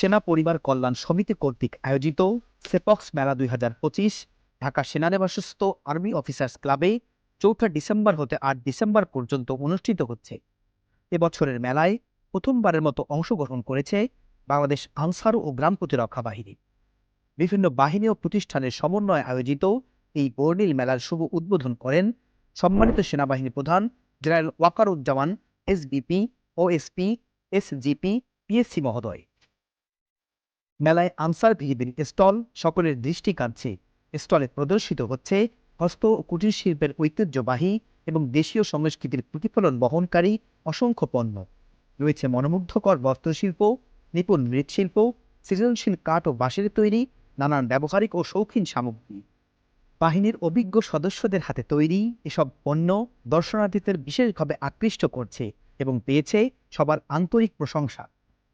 সেনা পরিবার কল্যাণ সমিতি কর্তৃক আয়োজিত সেপক্স মেলা দুই হাজার পঁচিশ ঢাকা সেনানিবাসস্থ আর্মি অফিসার্স ক্লাবে চৌঠা ডিসেম্বর হতে আট ডিসেম্বর পর্যন্ত অনুষ্ঠিত হচ্ছে। এবছরের মেলায় প্রথমবারের মতো অংশগ্রহণ করেছে বাংলাদেশ আনসার ও গ্রাম প্রতিরক্ষা বাহিনী। বিভিন্ন বাহিনী ও প্রতিষ্ঠানের সমন্বয়ে আয়োজিত এই বর্ণিল মেলার শুভ উদ্বোধন করেন সম্মানিত সেনাবাহিনী প্রধান general Wakeruzzaman, SBP, OSP, SGP, PSC মহোদয়। মেলায় আনসার ভিজিবির স্টল সকলের দৃষ্টি কাড়ছে স্টলে প্রদর্শিত হচ্ছে হস্ত ও কুটির শিল্পের ঐতিহ্যবাহী এবং দেশীয় সংস্কৃতির প্রতিফলন বহনকারী অসংখ্য পণ্য। রয়েছে মনোমুগ্ধকর বস্ত্রশিল্প, নিপুণ মৃৎশিল্প, সৃজনশীল কাঠ ও বাঁশের তৈরি, নানান ব্যবহারিক ও শৌখিন সামগ্রী। বাহিনীর অভিজ্ঞ সদস্যদের হাতে তৈরি এসব পণ্য দর্শনার্থীদের বিশেষভাবে আকৃষ্ট করছে এবং পেয়েছে সবার আন্তরিক প্রশংসা।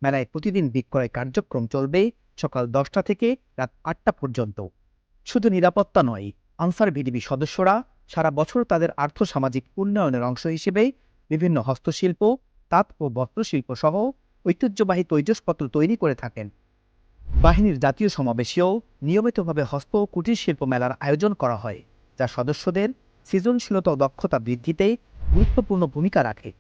মেলায় প্রতিদিন বিক্রয় কার্যক্রম চলবে সকাল দশটা থেকে রাত আটটা পর্যন্ত। শুধু নিরাপত্তা নয়, আনসার ভিডিবি সদস্যরা সারা বছর তাদের আর্থসামাজিক উন্নয়নের অংশ হিসেবে বিভিন্ন হস্তশিল্প, তাঁত ও বস্ত্রশিল্প সহ ঐতিহ্যবাহী তৈজসপত্র তৈরি করে থাকেন। বাহিনীর জাতীয় সমাবেশেও নিয়মিতভাবে হস্ত ও কুটির শিল্প মেলার আয়োজন করা হয়, যা সদস্যদের সৃজনশীলতা ও দক্ষতা বৃদ্ধিতে গুরুত্বপূর্ণ ভূমিকা রাখে।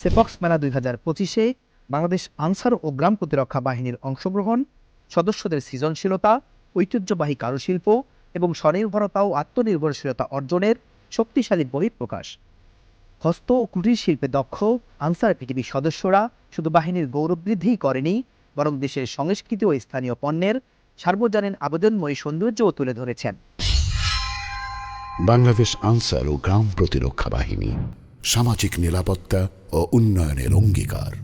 সেপক্স মেলা দুই হাজার পঁচিশে বাংলাদেশ আনসার ও গ্রাম প্রতিরক্ষা বাহিনীর অংশগ্রহণ, সদস্যদের সৃজনশীলতা, ঐতিহ্যবাহী কারুশিল্প এবং স্বনির্ভরতা ও আত্মনির্ভরশীলতা অর্জনের শক্তিশালী বহিঃপ্রকাশ। হস্ত ও কুটির শিল্পে দক্ষ আনসার পৃথিবীর সদস্যরা শুধু বাহিনীর গৌরব বৃদ্ধিই করেনি, বরং দেশের সংস্কৃতি ও স্থানীয় পণ্যের সার্বজনীন আবেদনময়ী সৌন্দর্যও তুলে ধরেছেন। বাংলাদেশ আনসার ও গ্রাম প্রতিরক্ষা বাহিনী সামাজিক নিরাপত্তা ও উন্নয়নের অঙ্গীকার।